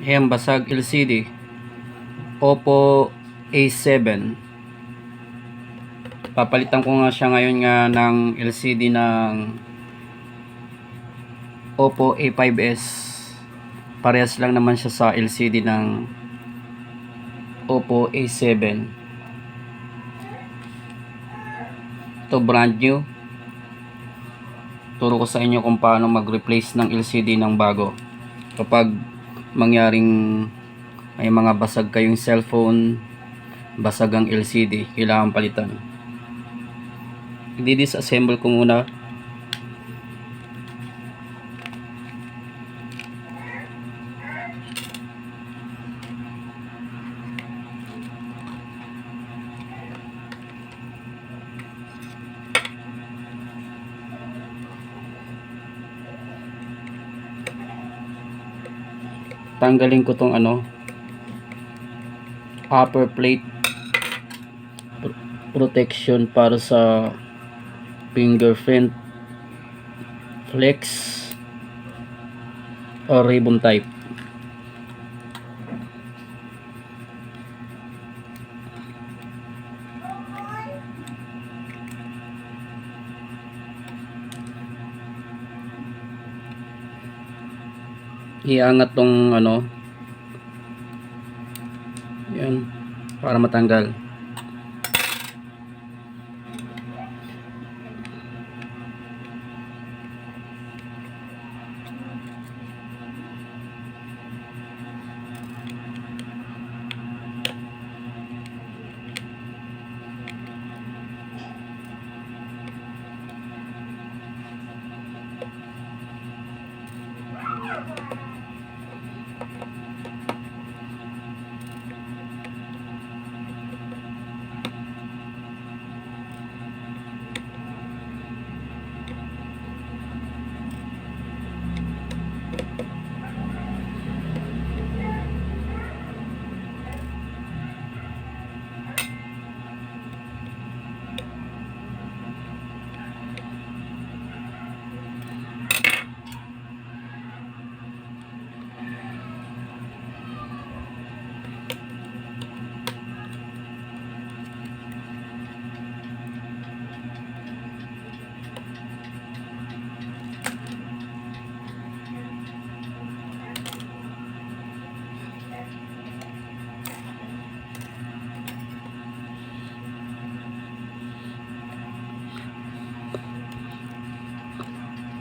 Ayan, basag LCD. Oppo A7. Papalitan ko nga siya ngayon nga ng LCD ng Oppo A5s. Parehas lang naman siya sa LCD ng Oppo A7. Ito brand new. Turo ko sa inyo kung paano mag-replace ng LCD ng bago. Kapag mangyaring may mga basag kayong cellphone, basag ang LCD, kailangan palitan. I-disassemble ko muna. Tanggalin ko tong ano upper plate pr- protection para sa fingerprint flex or ribbon type iangat tong ano. Yan para matanggal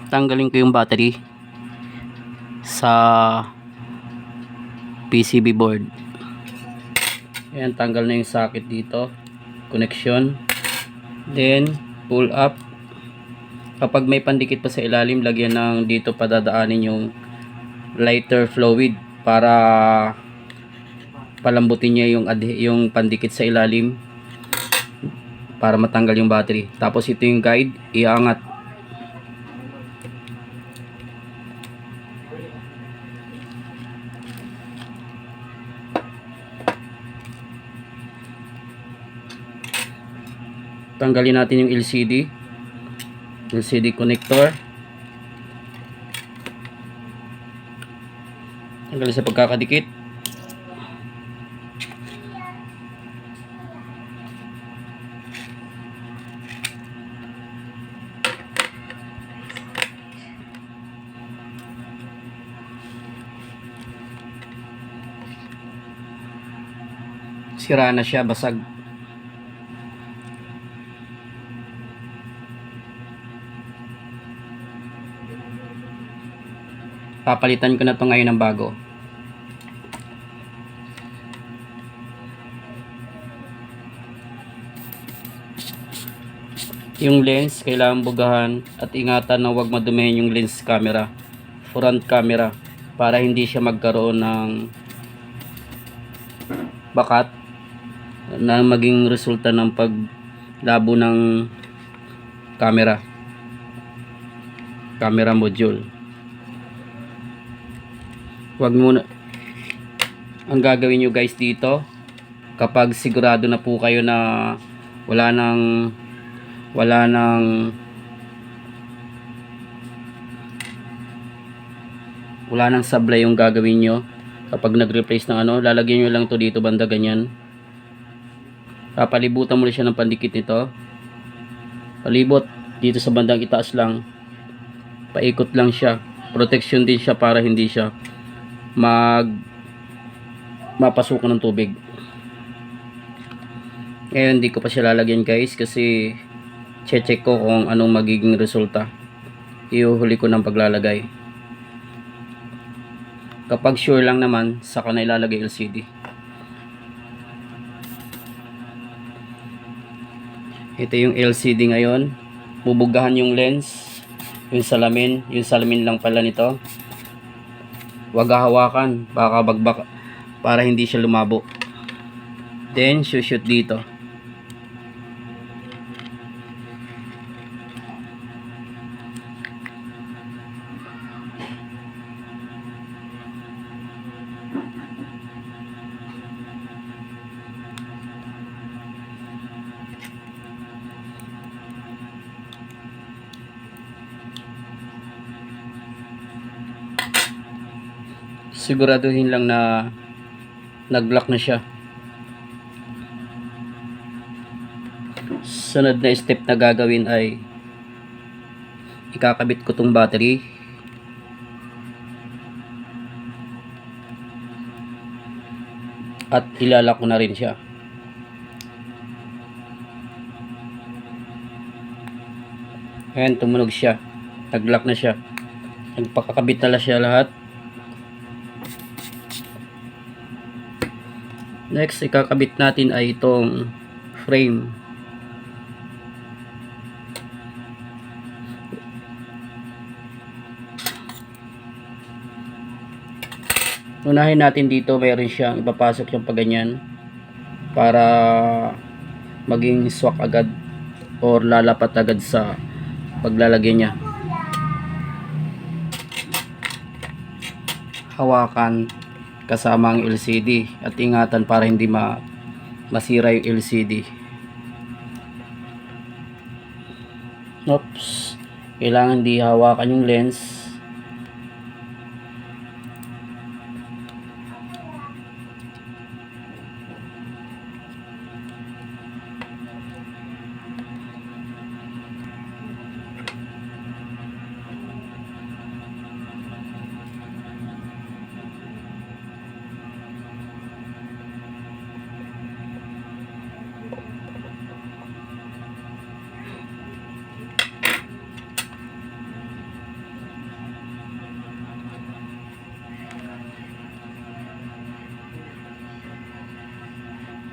tanggalin ko yung battery sa PCB board. Ayan, tanggal na yung socket dito. Connection. Then pull up. Kapag may pandikit pa sa ilalim lagyan ng dito padadaanin yung lighter fluid para palambutin niya yung yung pandikit sa ilalim para matanggal yung battery. Tapos ito yung guide iangat tanggalin natin yung LCD LCD connector. Tanggalin sa pagkakadikit. Sira na siya basag papalitan ko na to ngayon ng bago. Yung lens kailangan bugahan at ingatan na huwag madumihin yung lens camera front camera para hindi siya magkaroon ng bakat na maging resulta ng paglabo ng camera. Camera module wag muna. Ang gagawin nyo guys dito kapag sigurado na po kayo na wala nang wala nang wala nang sablay yung gagawin nyo. Kapag nag-replace ng ano lalagyan nyo lang to dito banda ganyan. Papalibutan mo siya ng pandikit nito. Palibot dito sa bandang itaas lang. Paikot lang siya. Protection din siya para hindi siya mag mapasukan ng tubig. Ngayon hindi ko pa siya lalagyan guys kasi check ko kung anong magiging resulta. Iuhuli ko ng paglalagay. Kapag sure lang naman saka na ilalagay LCD ito yung LCD ngayon. Bubugahan yung lens yung salamin. Yung salamin lang pala nito wag hawakan baka bagbak para hindi siya lumabo. Then shoot dito siguraduhin lang na nag-lock na siya. Sunod na step na gagawin ay ikakabit ko tong battery. At ilalak ko na rin siya. Ayan tumunog siya. Nag-lock na siya. Nagpakakabit na siya lahat Next, ikakabit natin ay itong frame. Unahin natin dito, mayroon siyang ipapasok yung paganyan para maging swak agad or lalapat agad sa paglalagay niya. Hawakan kasama ang LCD at ingatan para hindi ma masira yung LCD oops. Kailangan di hawakan yung lens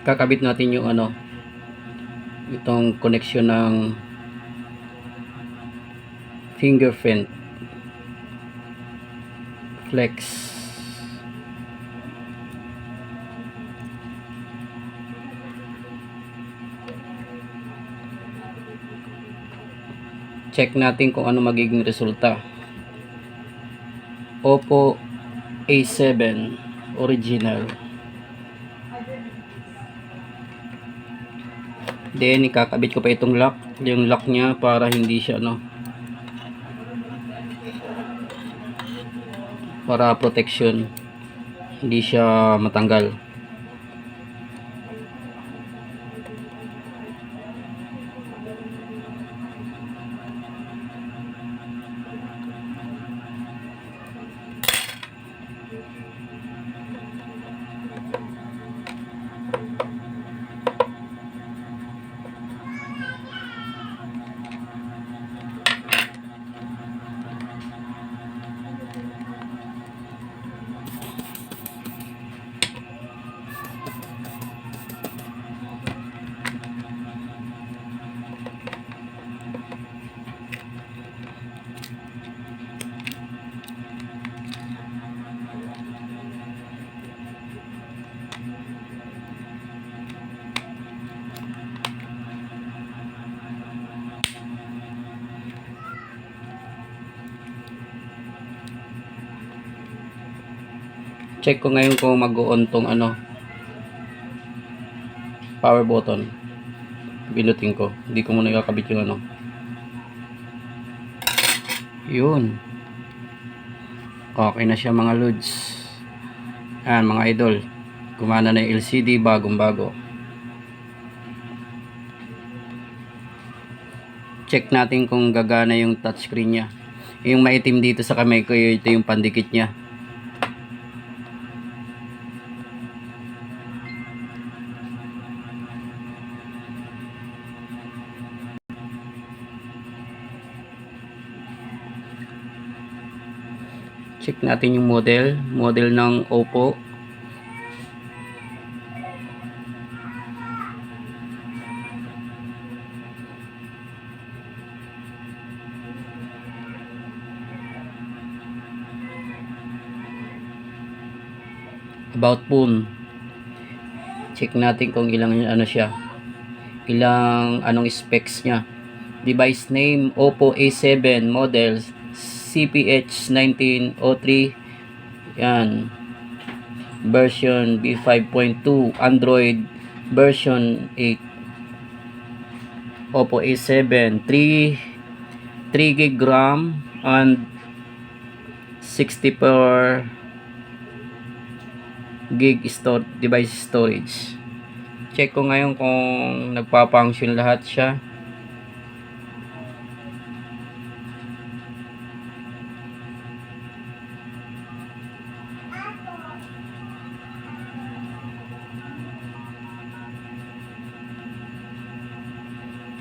kakabit natin yung ano itong connection ng fingerprint flex. Check natin kung ano magiging resulta. Oppo A7 original Then, ikakabit ko pa itong lock. Yung lock niya para hindi siya, ano, para protection. Hindi siya matanggal. Check ko ngayon kung mag-on tong ano power button binutin ko hindi ko muna ikakabit yung ano yun okay na siya mga loads Ayan mga idol. Gumana na yung LCD bagong bago. Check natin kung gagana yung touchscreen niya. Yung maitim dito sa kamay ko, ito yung pandikit niya. Check natin yung model. Model ng Oppo. About phone. Check natin kung ilang ano siya. Ilang anong specs niya. Device name Oppo A7 model CPH1903 yan. Version B5.2 Android version 8 Oppo A7 3 3 gig RAM and 64 gig store device storage. Check ko ngayon kung nagpa-function lahat siya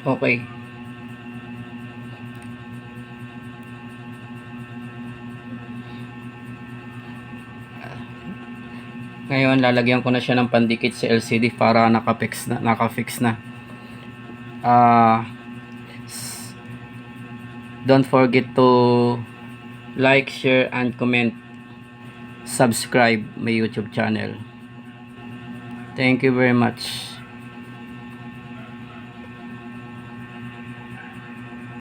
Okay. Ngayon, lalagyan ko na siya ng pandikit sa LCD para nakafix na. Nakafix na. S- don't forget to like, share, and comment. Subscribe my YouTube channel. Thank you very much.